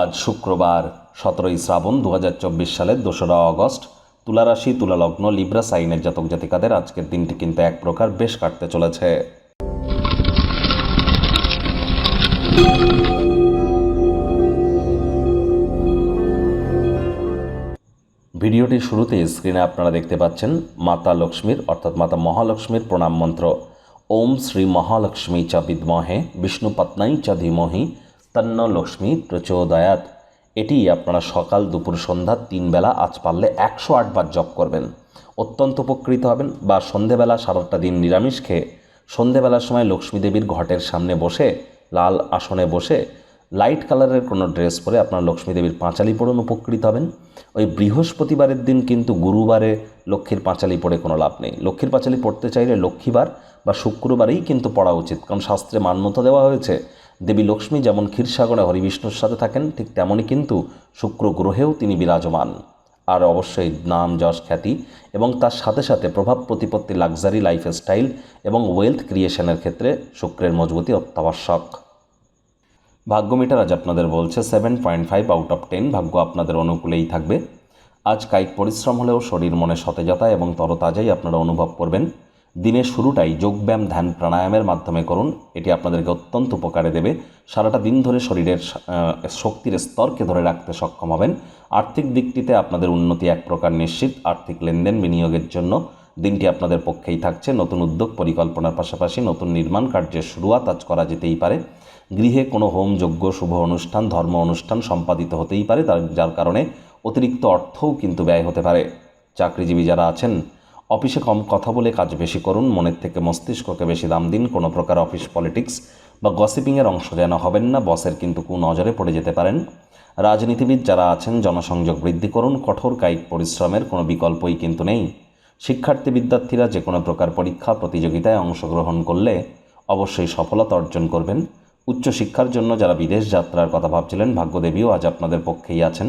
আজ শুক্রবার, সতেরোই শ্রাবণ দু হাজার চব্বিশ সালের দোসরা অগস্ট। তুলারাশি, তুলালগ্ন, লিব্রা, সাইনের জাতক জাতিকাদের আজকের দিনটি কিন্তু এক প্রকার বেশ কাটতে চলেছে। ভিডিওটির শুরুতে স্ক্রিনে আপনারা দেখতে পাচ্ছেন মাতা লক্ষ্মীর, অর্থাৎ মাতা মহালক্ষ্মীর প্রণাম মন্ত্র। ওম শ্রী মহালক্ষ্মী চ বিদ্মহে, বিষ্ণু পত্নাই চ ধীমহি তন্ন লক্ষ্মী প্রচোদয়াত। এটি আপনারা সকাল দুপুর সন্ধ্যা তিন বেলা আজ পারলে একশো আটবার জপ করবেন। অত্যন্ত উপকৃত হবেন বা সন্ধেবেলা সারাটা দিন নিরামিষ খেয়ে সন্ধেবেলার সময় লক্ষ্মী দেবীর ঘটের সামনে বসে, লাল আসনে বসে, লাইট কালারের কোনো ড্রেস পরে আপনার লক্ষ্মী দেবীর পাঁচালি পড়ুন উপকৃত হবেন। ওই বৃহস্পতিবারের দিন কিন্তু গুরুবারে লক্ষ্মীর পাঁচালি পড়ে কোনো লাভ নেই। লক্ষ্মীর পাঁচালি পড়তে চাইলে লক্ষ্মীবার বা শুক্রবারেই কিন্তু পড়া উচিত। কারণ শাস্ত্রে মান্যতা দেওয়া হয়েছে দেবী লক্ষ্মী যেমন ক্ষীরসাগরে হরিবিষ্ণুর সাথে থাকেন, ঠিক তেমনই কিন্তু শুক্র গ্রহেও তিনি বিরাজমান। আর অবশ্যই নাম, যশ, খ্যাতি এবং তার সাথে সাথে প্রভাব, প্রতিপত্তি লাক্সারি লাইফস্টাইল এবং ওয়েলথ ক্রিয়েশনের ক্ষেত্রে শুক্রের মজবুতি অত্যাবশ্যক। ভাগ্য মিটার আজ আপনাদের বলছে seven point five out of ten ভাগ্য আপনাদের অনুকূলেই থাকবে। আজ কায়িক পরিশ্রম হলেও শরীর মনে সতেজতা এবং তরতাজাই আপনারা অনুভব করবেন। দিনের শুরুটাই যোগব্যায়াম, ধ্যান, প্রাণায়ামের মাধ্যমে করুন। এটি আপনাদেরকে অত্যন্ত উপকারে দেবে। সারাটা দিন ধরে শরীরের শক্তির স্তরকে ধরে রাখতে সক্ষম হবেন। আর্থিক দিকটিতে আপনাদের উন্নতি এক প্রকার নিশ্চিত। আর্থিক লেনদেন বিনিয়োগের জন্য দিনটি আপনাদের পক্ষেই থাকছে। নতুন উদ্যোগ পরিকল্পনার পাশাপাশি নতুন নির্মাণ কার্যের শুরুয়াত আজ করা যেতেই পারে। গৃহে কোনো হোম, যজ্ঞ, শুভ অনুষ্ঠান, ধর্ম অনুষ্ঠান সম্পাদিত হতেই পারে। তার, যার কারণে অতিরিক্ত অর্থও কিন্তু ব্যয় হতে পারে। চাকরিজীবী যারা আছেন অফিসে কম কথা বলে কাজ বেশি করুন, মনের থেকে মস্তিষ্ককে বেশি দাম দিন, কোনো প্রকার অফিস পলিটিক্স বা গসিপিংয়ের অংশ যেন হবেন না, বসের কিন্তু নজরে পড়ে যেতে পারেন। রাজনীতিবিদ যারা আছেন, জনসংযোগ বৃদ্ধি করুন, কঠোর কায়িক পরিশ্রমের কোনো বিকল্পই কিন্তু নেই। শিক্ষার্থী বিদ্যার্থীরা যে কোনো প্রকার পরীক্ষা, প্রতিযোগিতায় অংশগ্রহণ করলে অবশ্যই সফলতা অর্জন করবেন। উচ্চশিক্ষার জন্য যারা বিদেশ যাত্রার কথা ভাবছিলেন, ভাগ্যদেবীও আজ আপনাদের পক্ষেই আছেন।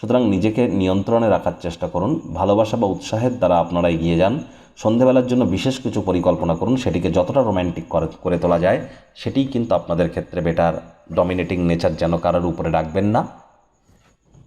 সুতরাং নিজেকে নিয়ন্ত্রণে রাখার চেষ্টা করুন। ভালোবাসা বা উৎসাহের দ্বারা আপনারা এগিয়ে যান। সন্ধেবেলার জন্য বিশেষ কিছু পরিকল্পনা করুন। সেটিকে যতটা রোম্যান্টিক করে তোলা যায়, সেটিই কিন্তু আপনাদের ক্ষেত্রে বেটার ডমিনেটিং নেচার যেন কারোর উপরে রাখবেন না।